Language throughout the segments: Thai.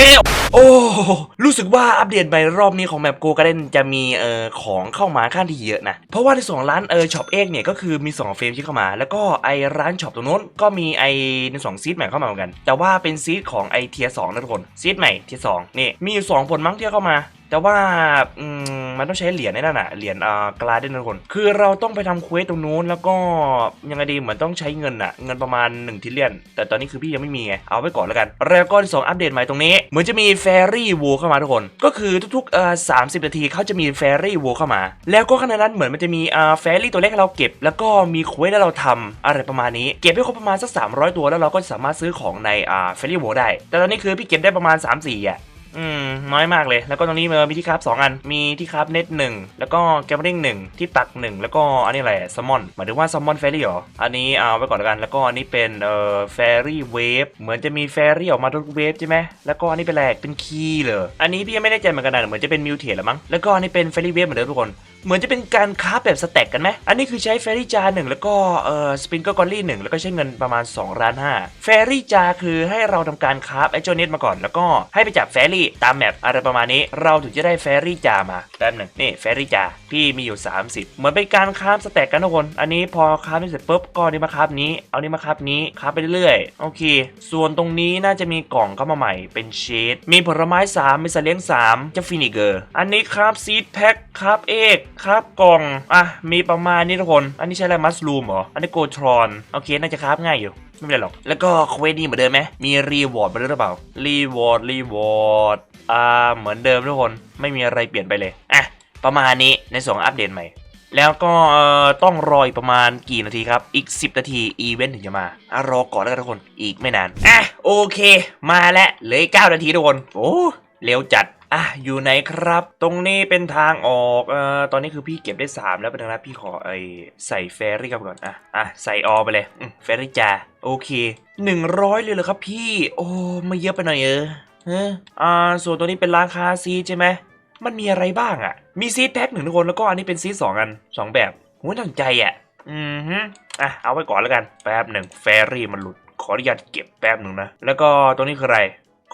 เอ้ยโอ้รู้สึกว่าอัปเดตใหม่รอบนี้ของแมปโกการ์เดนจะมีเอ่อของเข้ามาขั้นข้างที่เยอะนะ เพราะว่าในสองร้านเออช็อปเอกเนี่ยก็คือมี 2 เฟรมที่เข้ามา แล้วก็ไอร้านช็อปตรงนู้นก็มีไอในสองซีดใหม่เข้ามาเหมือนกัน แต่ว่าเป็นซีดของไอเทียสองนะทุกคนซีดใหม่เทียสองนี่มีอยู่สองผลมั้งที่เข้ามา แต่ว่าอืมมันต้องใช้เหรียญในนั่นน่ะเหรียญอ่ากลาเดนนทุกคน คือเราต้องไปทำเควสตรงนู้นแล้วก็ยังไงดีเหมือนต้องใช้เงินน่ะเงินประมาณ1ทิลเลียน แต่ตอนนี้คือพี่ยังไม่มีไงเอาไว้ก่อนแล้วกันแล้วก็ที่สองอัปเดตใหม่ตรงนี้ เหมือนจะมีแฟรี่วูเข้ามาทุกคน ก็คือทุกๆเอ่อสามสิบนาทีเขาจะมีแฟรี่วูเข้ามา แล้วก็ขณะนั้นเหมือนมันจะมีอ่าแฟรี่ตัวเล็กให้เราเก็บ แล้วก็มีเควสให้เราทำอะไรประมาณนี้ เก็บให้ครบประมาณสัก300 ตัวแล้วเราก็สามารถซื้อของในอ่าแฟรี่วูได้ แต่ตอนนี้คือพี่เก็บได้ประมาณ3-4อะ อืม น้อยมากเลย แล้วก็ตรงนี้มีที่คราฟสองอัน มีที่คราฟเน็ตหนึ่งแล้วก็แกมเริงหนึ่งที่ปักหนึ่งแล้วก็อันนี้อะไรแซมมอนหมายถึงว่าแซมมอนเฟรี่เหรอ อันนี้เอาไว้ก่อนแล้วกัน แล้วก็อันนี้เป็นเอ่อเฟรี่เวฟ เหมือนจะมีเฟรี่ออกมาทุกเวฟใช่ไหมแล้วก็อันนี้เป็นแหลกเป็นคีย์เลยอันนี้พี่ยังไม่แน่ใจเหมือนกันนะเหมือนจะเป็นมิวเทสหรือมั้ง แล้วก็อันนี้เป็นเฟรี่เวฟเหมือนเดิมทุกคน เหมือนจะเป็นการคราแบบสแต็กกันไหมอันนี้คือใช้เฟรี่จาหนึ่งแล้วก็เอ่อสปินเกอร์กอลลี่หนึ่งแล้วก็ใช้เงินประมาณ2ล้านห้าเฟรี่จาคือให้เราทำการคราไอโจเนตมาก่อน แล้วก็ให้ไปจับเฟรี่ตามแมปอะไรประมาณนี้ เราถึงจะได้เฟรี่จามาแป๊บหนึ่งนี่เฟรี่จาพี่มีอยู่ 30 เหมือนเป็นการคราสแต็กกันทุกคนอันนี้พอคราฟเสร็จปุ๊บก็เอานี้มาคราฟนี้ เอานี้มาคราฟนี้คราไปเรื่อยๆโอเค ส่วนตรงนี้น่าจะมีกล่องเข้ามาใหม่เป็นเชดมีผลไม้3มีสเลี้ยง3จะฟินิเกอร์อันนี้ครับซีดแพ็คครับเอก ครับกล่อง อะ มีประมาณนี้ทุกคน อันนี้ใช้อะไรมัสลูมเหรอ อันนี้โกทรอน โอเค น่าจะคราฟง่ายอยู่ ไม่เป็นไรหรอก แล้วก็เควสนี้เหมือนเดิมไหม มีรีวอร์ดมาด้วยหรือเปล่า รีวอร์ด รีวอร์ด อ่า เหมือนเดิมทุกคน ไม่มีอะไรเปลี่ยนไปเลย อะ ประมาณนี้ ในสองอัปเดตใหม่แล้วก็ต้องรออีกประมาณกี่นาทีครับ อีก 10 นาทีอีเวนต์ถึงจะมาอะรอก่อนแล้วกันทุกคน อีกไม่นาน อะ โอเค มาแล้วเหลืออก9นาทีทุกคน โอ้ เร็วจัด อะอยู่ไหนครับ ตรงนี้เป็นทางออกเอ่อตอนนี้คือพี่เก็บได้ 3 แล้วเป็นทางนั้นพี่ขอไอใส่เฟรรี่ครับก่อนอะอะใส่ออไปเลยเฟรรี่จ้าโอเค 100 เลยเหรอครับพี่ โอ้ไม่เยอะไปหน่อยเออเอออ่าส่วนตัวนี้เป็นราคาซีใช่ไหมมันมีอะไรบ้างอะ่ะ มีซีดแพ็คหนึ่งทุกคนแล้วก็อันนี้เป็นซีสองอันสองแบบหัวตั้งใจอะ่ะอืมฮึอะเอาไว้ก่อนแล้วกันแป๊บหนึ่งแฟรี่มันหลุดขออนุญาตเก็บแป๊บหนึ่งนะ แล้วก็ตัวนี้คืออะไร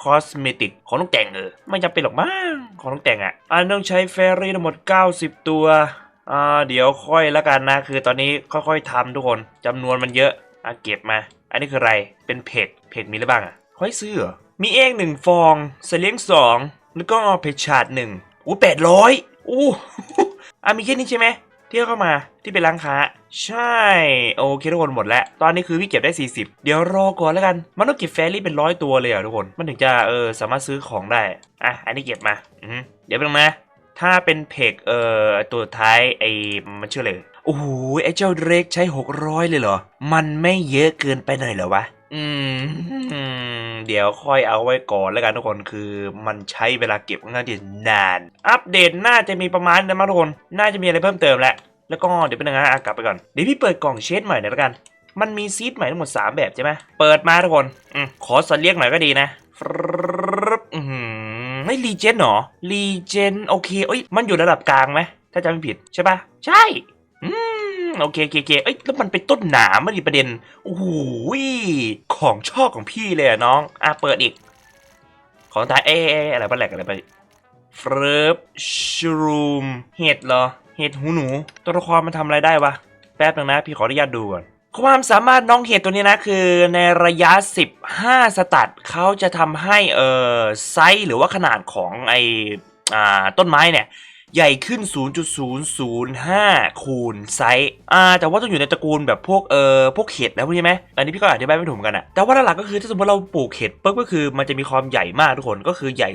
คอสเมติกของต้องแต่งเออ ไม่จำเป็นหรอกมั้งของต้องแต่งอะ่ะ อันต้องใช้แฟรี่ทั้งหมด 90 ตัว อ่า เดี๋ยวค่อยแล้วกันนะ คือตอนนี้ค่อยๆทำทุกคนจำนวนมันเยอะอะเก็บมา อันนี้คืออะไร เป็นเพจเพจมีอะไรบ้างอะค่อยซื้อเหรอ มีเองหนึ่งฟองเสเลี้ยงสองแล้วก็เพจชาร์ดหนึ่งอู้แปดร้อยอู้อะมีแค่นี้ใช่ไหม ที่เข้ามาที่เป็นร้านค้า ใช่ โอเคทุกคนหมดแล้ว ตอนนี้คือพี่เก็บได้ 40 เดี๋ยวรอก่อนแล้วกัน มันต้องเก็บแฟรี่เป็นร้อยตัวเลยอะทุกคน มันถึงจะเออสามารถซื้อของได้ อะ อันนี้เก็บมา อือเดี๋ยวไปลงนะ ถ้าเป็นเพกเอ่อตัวท้ายไอ้มันชื่ออะไร โอ้โหไอ้เจ้าเดรกใช้600เลยเหรอ มันไม่เยอะเกินไปหน่อยเหรอวะอืมอืมเดี๋ยวค่อยเอาไว้ก่อนแล้วกันทุกคนคือมันใช้เวลาเก็บค่อนข้างที่นาน อัปเดตน่าจะมีประมาณนั้นมั้งทุกคน น่าจะมีอะไรเพิ่มเติมแหละ แล้วก็เดี๋ยวเป็นยังไงอะกลับไปก่อน เดี๋ยวพี่เปิดกล่องเชดใหม่หน่อยแล้วกัน มันมีซีดใหม่ทั้งหมด 3 แบบใช่ไหมเปิดมาทุกคนอมขอสัตว์เลี้ยงหน่อยก็ดีนะฟรึบอือหือไม่รีเจนหรอรีเจนโอเคเอ้ยมันอยู่ระดับกลางไหมถ้าจำไม่ผิดใช่ปะใช่ โอเคโอเคโอเคเอ้ยแล้วมันเป็นต้นหนามไม่ดีประเด็นโอ้โหของชอบของพี่เลยอะน้อง อะเปิดอีก ของตายเอ๊ะเอ๊ะอะไรบ้าแหลกอะไรไปฟรึบชรูมเห็ดเหรอ เห็ดหูหนู ตัวละครมันทำอะไรได้วะ แป๊บนึงนะ พี่ขออนุญาตดูก่อนความสามารถน้องเห็ดตัวนี้นะคือในระยะ 15 สตัดเขาจะทำให้เอ่อไซส์หรือว่าขนาดของไออ่าต้นไม้เนี่ย ใหญ่ขึ้น 0.005 คูณไซส์อ่าแต่ว่าต้องอยู่ในตระกูลแบบพวกเอ่อพวกเห็ดนะพวกนี้ไหมอันนี้พี่ก็อธิบายไม่ถูกกันอะแต่ว่าหลักๆก็คือถ้าสมมติเราปลูกเห็ดปุ๊บก็คือมันจะมีความใหญ่มากทุกคนก็คือใหญ่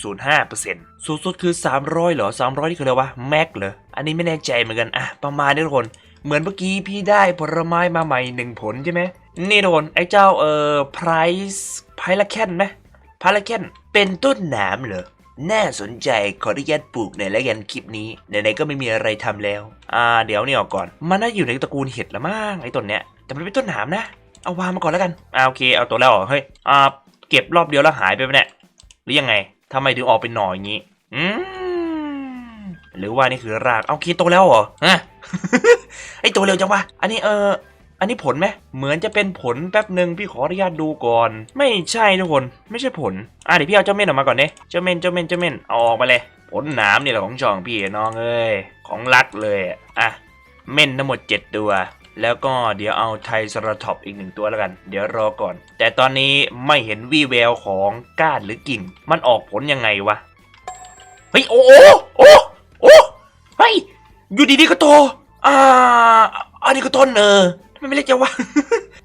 0.005%สูงสุดคือ 300เหรอ 300 นี่คืออะไรวะแม็กเหรออันนี้ไม่แน่ใจเหมือนกันอะประมาณนี้ทุกคนเหมือนเมื่อกี้พี่ได้ผลไม้มาใหม่หนึ่งผลใช่ไหมนี่ทุกคนไอ้เจ้าเอ่อไพรส์ไพลาแคนไหมไพาราเคนเป็นต้นหนามเหรอ น่าสนใจขออนุญาตปลูกหนแล้วกันคลิปนี้ไหนๆก็ไม่มีอะไรทำแล้ว อ่า เดี๋ยวนี่ออกก่อน มันน่าอยู่ในตระกูลเห็ดละมั้งไอ้ต้นเนี้ยแต่มันเป็นต้นหนามนะ เอาวางมาก่อนแล้วกันอ่าโอเคเอาตัวแล้วเหรอเฮ้ยอ่าเก็บรอบเดียวแล้วหายไปปะเนี่ยหรือยังไงทำไมถึงออกเป็นหน่ออย่างงี้ อืมหรือว่านี่คือรากเอาโอเคโตแล้วเหรอฮะไอ้ตัวเร็วจังวะอันนี้เออ อันนี้ผลไหมเหมือนจะเป็นผลแป๊บหนึ่งพี่ขออนุญาตดูก่อน ไม่ใช่ทุกคนไม่ใช่ผลอะเดี๋ยวพี่เอาเจ้าเม่นออกมาก่อนเนี่ยเจ้าเม่นเจ้าเม่นเจ้าเม่นเอาออกมาเลยผลหนามนี่แหละของช่องพี่น้องเอ้ยของรักเลยอะอะเม่นทั้งหมด 7 ตัว แล้วก็เดี๋ยวเอาไทสราท็อปอีกหนึ่งตัวแล้วกัน เดี๋ยวรอก่อน แต่ตอนนี้ไม่เห็นวี่แววของก้านหรือกิ่ง มันออกผลยังไงวะเฮ้ยโอ้โอ้โอ้โอ้เฮ้ยอยู่ดีๆก็โตอ่าอันนี้ก็ต้นเออ ไมไม่เรียกจังวะ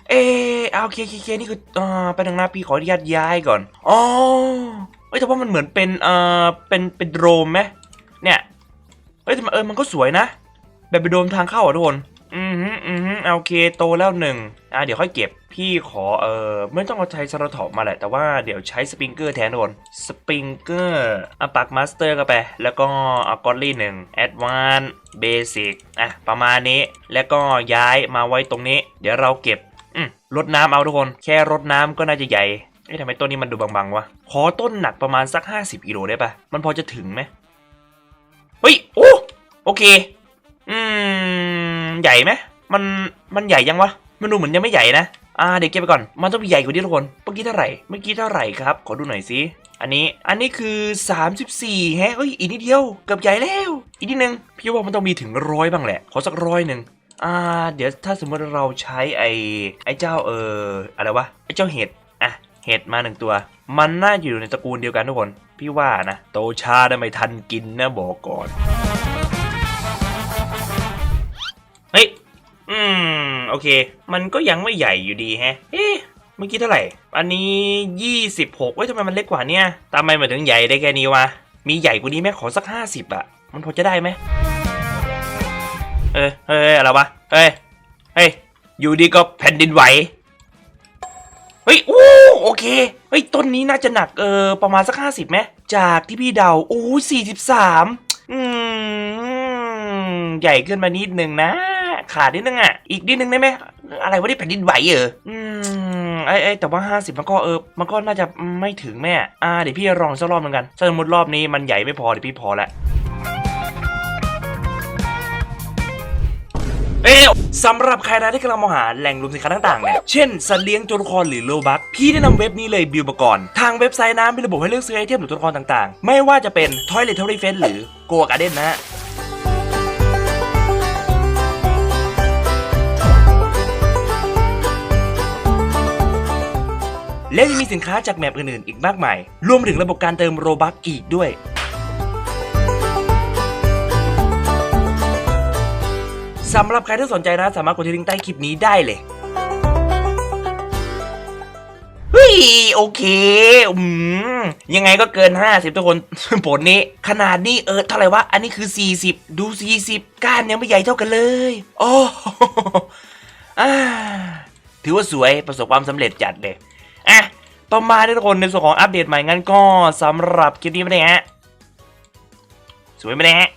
เออเอาโอเคโอเคนี่คืออ่าไปทางหน้าพี่ขออนุญาตย้ายก่อน อ๋อเฮ้ยแต่ว่ามันเหมือนเป็นเอ่อเป็นเป็นโดมไหมเนี่ย เฮ้ยแต่มันเออมันก็สวยนะ แบบเป็นโดมทางเข้าอะทุกคน อือฮึอือฮึโอเคโตแล้วหนึ่งอะเดี๋ยวค่อยเก็บพี่ขอเออไม่ต้องเอาใช้สระถอปมาแหละ แต่ว่าเดี๋ยวใช้สปริงเกอร์แทนทุกคนสปริงเกอร์อะปักมาสเตอร์กันไป แล้วก็เอากอตลี่หนึ่งแอดวานเบสิกอะประมาณนี้ แล้วก็ย้ายมาไว้ตรงนี้ เดี๋ยวเราเก็บอืมรดน้ำเอาทุกคน แค่รดน้ำก็น่าจะใหญ่เอ๊ะทำไมต้นนี้มันดูบางๆวะ ขอต้นหนักประมาณสัก 50กิโลได้ปะมันพอจะถึงไหมเฮ้ย โอ้ โอเค ใหญ่ไหมมันมันใหญ่ยังวะมันดูเหมือนยังไม่ใหญ่นะอ่าเดี๋ยวเก็บไปก่อน มันต้องมีใหญ่กว่านี้ทุกคน เมื่อกี้เท่าไหร่ เมื่อกี้เท่าไหร่ครับ ขอดูหน่อยสิอันนี้ อันนี้คือ 34แฮะเฮ้ย อีกนิดเดียว เกือบใหญ่แล้ว อีกนิดนึง พี่ว่ามันต้องมีถึงร้อยบ้างแหละ ขอสักร้อยหนึ่งอ่า เดี๋ยวถ้าสมมติเราใช้ไอ้ ไอ้เจ้าเอออะไรวะ ไอ้เจ้าเห็ด อะ เห็ดมาหนึ่งตัว มันน่าอยู่ในตระกูลเดียวกันทุกคน พี่ว่านะ โตชาได้ไม่ทันกินนะบอกก่อน อืม โอเค มันก็ยังไม่ใหญ่อยู่ดีแฮะ เอ๊ะ เมื่อกี้เท่าไหร่ อันนี้ 26เว้ยทำไมมันเล็กกว่าเนี่ยทำไมมันถึงใหญ่ได้แค่นี้วะ มีใหญ่กว่านี้ไหมขอสัก 50อะมันพอจะได้ไหมเออเฮ้ย อะไรวะ เฮ้ย เฮ้ย อยู่ดีก็แผ่นดินไหว เฮ้ยโอ้โอเค เฮ้ย ต้นนี้น่าจะหนัก เออ ประมาณสัก 50ไหมจากที่พี่เดาโอ้สี่สิบสามอืม ใหญ่ขึ้นมานิดนึงนะ ขาดนิดนึงอะ อีกนิดนึงได้ไหมอะไรวะนี่แผ่นดินไหวเหรออืมไอ้ไอ้แต่ว่า 50 มันก็เออ มันก็น่าจะไม่ถึงแม่ อ่าเดี๋ยวพี่ลองสักรอบเหมือนกันถ้าสมมติรอบนี้มันใหญ่ไม่พอเดี๋ยวพี่พอละ เอ๊ะสำหรับใครนะที่กำลังมองหาแหล่งรวมสินค้าต่างๆเนี่ยเช่นสัตว์เลี้ยงตัวละครหรือโลบักพี่แนะนำเว็บนี้เลยบิวมาก่อนทางเว็บไซต์นะมีระบบให้เลือกซื้อไอเทมหรือตัวละครต่างๆ ไม่ว่าจะเป็น Toiletary Fence หรือ Go Garden นะฮะ และยังมีสินค้าจากแมปอื่นๆ อีกมากมาย รวมถึงระบบการเติมโรบักอีกด้วย สำหรับใครที่สนใจนะสามารถกดที่ลิงก์ใต้คลิปนี้ได้เลยเฮ้ยโอเค อืม ยังไงก็เกิน 50 ทุกคน ผลนี้ ขนาดนี้เออเท่าไหร่วะ อันนี้คือ 40 ดู 40 ก้านยังไม่ใหญ่เท่ากันเลย โอ้อถือว่าสวยประสบความสำเร็จจัดเลย อะประมาณนี้ทุกคนในส่วนของอัปเดตใหม่งั้นก็สำหรับคลิปนี้ไม่ได้ฮะสวยไม่ได้ฮะ